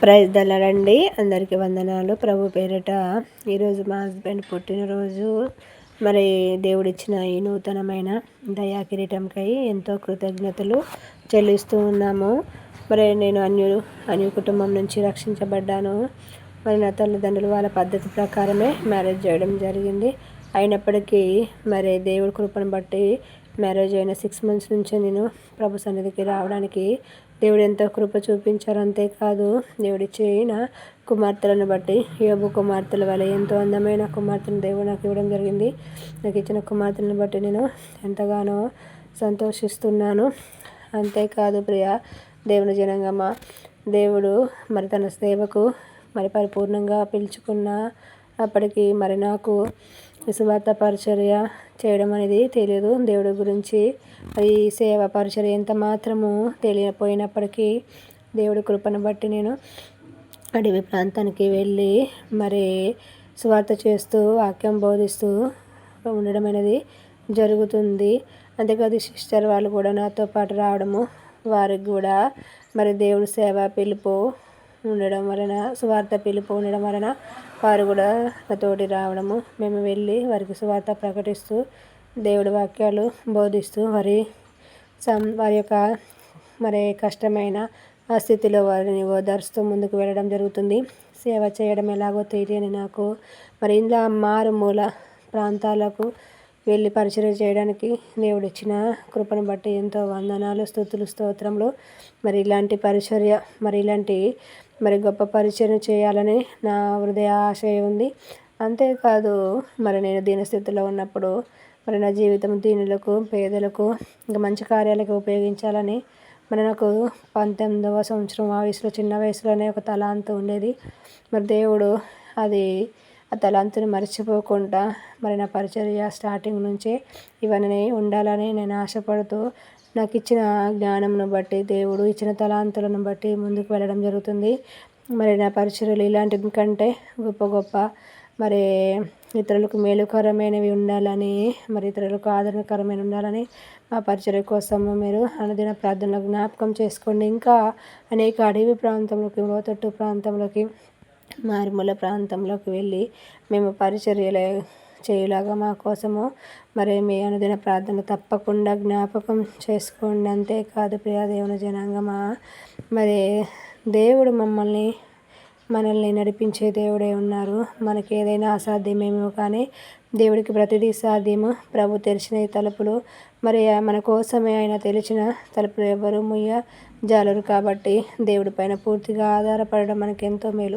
Praise దళరండి అందరికీ వందనాలు. ప్రభు పేరిట ఈరోజు మా హస్బెండ్ పుట్టినరోజు. మరి దేవుడిచ్చిన ఈ నూతనమైన దయా కిరీటంకై ఎంతో కృతజ్ఞతలు చెల్లిస్తూ ఉన్నాము. మరి నేను అన్యులు అన్యు కుటుంబం నుంచి రక్షించబడ్డాను. మరి నా తల్లిదండ్రులు వాళ్ళ పద్ధతి ప్రకారమే మ్యారేజ్ చేయడం జరిగింది. అయినప్పటికీ మరి దేవుడి కృపను బట్టి మ్యారేజ్ అయిన సిక్స్ మంత్స్ నుంచి నేను ప్రభు సన్నిధికి రావడానికి దేవుడు ఎంతో కృప చూపించారు అంతేకాదు దేవుడిచ్చిన కుమార్తెలను బట్టి యోబు కుమార్తెల వల్ల ఎంతో అందమైన కుమార్తెను దేవుడు నాకు ఇవ్వడం జరిగింది. నాకు ఇచ్చిన కుమార్తెలను బట్టి నేను ఎంతగానో సంతోషిస్తున్నాను. అంతేకాదు ప్రియ దేవుని జనంగమ్మ దేవుడు మరి తన సేవకు మరి పరిపూర్ణంగా పిలుచుకున్న అప్పటికి మరి నాకు సువార్త పరిచర్య చేయడం అనేది తెలియదు. దేవుడి గురించి ఈ సేవ పరిచర్య ఎంత మాత్రము తెలియపోయినప్పటికీ దేవుడి కృపను బట్టి నేను అడవి ప్రాంతానికి వెళ్ళి మరి స్వార్థ చేస్తూ వాక్యం బోధిస్తూ ఉండడం అనేది జరుగుతుంది. అంతేకాదు సిస్టర్ వాళ్ళు కూడా నాతో పాటు రావడము వారికి కూడా మరి దేవుడి సేవ పిలుపు ఉండడం వలన సువార్త పిలుపు ఉండడం వలన వారు కూడా నాతోటి రావడము. మేము వెళ్ళి వారికి సువార్త ప్రకటిస్తూ దేవుడి వాక్యాలు బోధిస్తూ వారి సం వారి యొక్క మరి కష్టమైన ఆ స్థితిలో వారిని ఓదార్స్తూ ముందుకు వెళ్ళడం జరుగుతుంది. సేవ చేయడం ఎలాగో తెలియని నాకు మరి ఇలా మారుమూల ప్రాంతాలకు వెళ్ళి పరిచయం చేయడానికి దేవుడు ఇచ్చిన కృపను బట్టి ఎంతో వందనాలు స్థుతులు స్తోత్రంలో మరి ఇలాంటి పరిచర్య మరి ఇలాంటి మరి గొప్ప పరిచయం చేయాలని నా హృదయ ఆశయం ఉంది. అంతేకాదు మరి నేను దీనస్థితిలో ఉన్నప్పుడు మరి నా జీవితం దీనులకు పేదలకు ఇంకా మంచి కార్యాలకు ఉపయోగించాలని మరి నాకు పంతొమ్మిదవ సంవత్సరం ఆ వయసులో చిన్న వయసులోనే ఒక తలాంతు ఉండేది. మరి దేవుడు అది ఆ తలాంతుని మర్చిపోకుండా మరి నా పరిచర్య స్టార్టింగ్ నుంచే ఇవన్నీ ఉండాలని నేను ఆశపడుతూ నాకు ఇచ్చిన జ్ఞానంను బట్టి దేవుడు ఇచ్చిన తలాంతులను బట్టి ముందుకు వెళ్ళడం జరుగుతుంది. మరి నా పరిచర్యలు ఇలాంటి కంటే గొప్ప గొప్ప మరి ఇతరులకు మేలుకరమైనవి ఉండాలని మరి ఇతరులకు ఆదరణకరమైన ఉండాలని మా పరిచర్య కోసము మీరు అనుదిన ప్రార్థనలు జ్ఞాపకం చేసుకోండి. ఇంకా అనేక అడవి ప్రాంతంలోకి లోతట్టు ప్రాంతంలోకి మారుమూల ప్రాంతంలోకి వెళ్ళి మేము పరిచర్యలు చేయలాగా మా కోసము మరి మీ అనుదిన ప్రార్థన తప్పకుండా జ్ఞాపకం చేసుకోండి. అంతేకాదు ప్రియా దేవుని జనాంగమా మరి దేవుడు మమ్మల్ని మనల్ని నడిపించే దేవుడే ఉన్నారు. మనకి ఏదైనా అసాధ్యమేమో కానీ దేవుడికి ప్రతిదీ సాధ్యము. ప్రభు తెరిచిన తలుపులు మరి మన కోసమే ఆయన తెలిసిన తలుపులు ఎవరు ముయ్య జాలరు కాబట్టి దేవుడి పైన పూర్తిగా ఆధారపడడం మనకెంతో మేలు.